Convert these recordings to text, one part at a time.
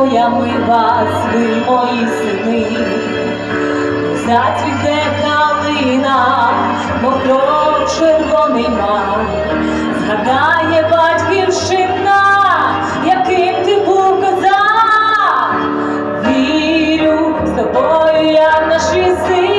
героями вас, ви мої сини, зацвіте калина, мокро червоний мав, згадає батьківщина, яким ти був козак. Вірю з тобою, як наші сили,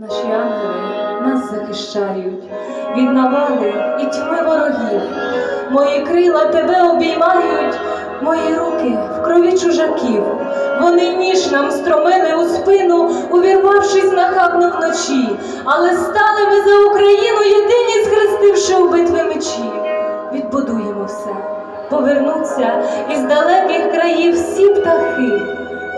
Наші ангели нас захищають від навали і тьми ворогів. Мої крила тебе обіймають, мої руки в крові чужаків. Вони ніж нам стромили у спину, увірвавшись нахабно вночі. Але стали ми за Україну єдині, схрестивши у битви мечі. Відбудуємо все, повернуться із далеких країв всі птахи.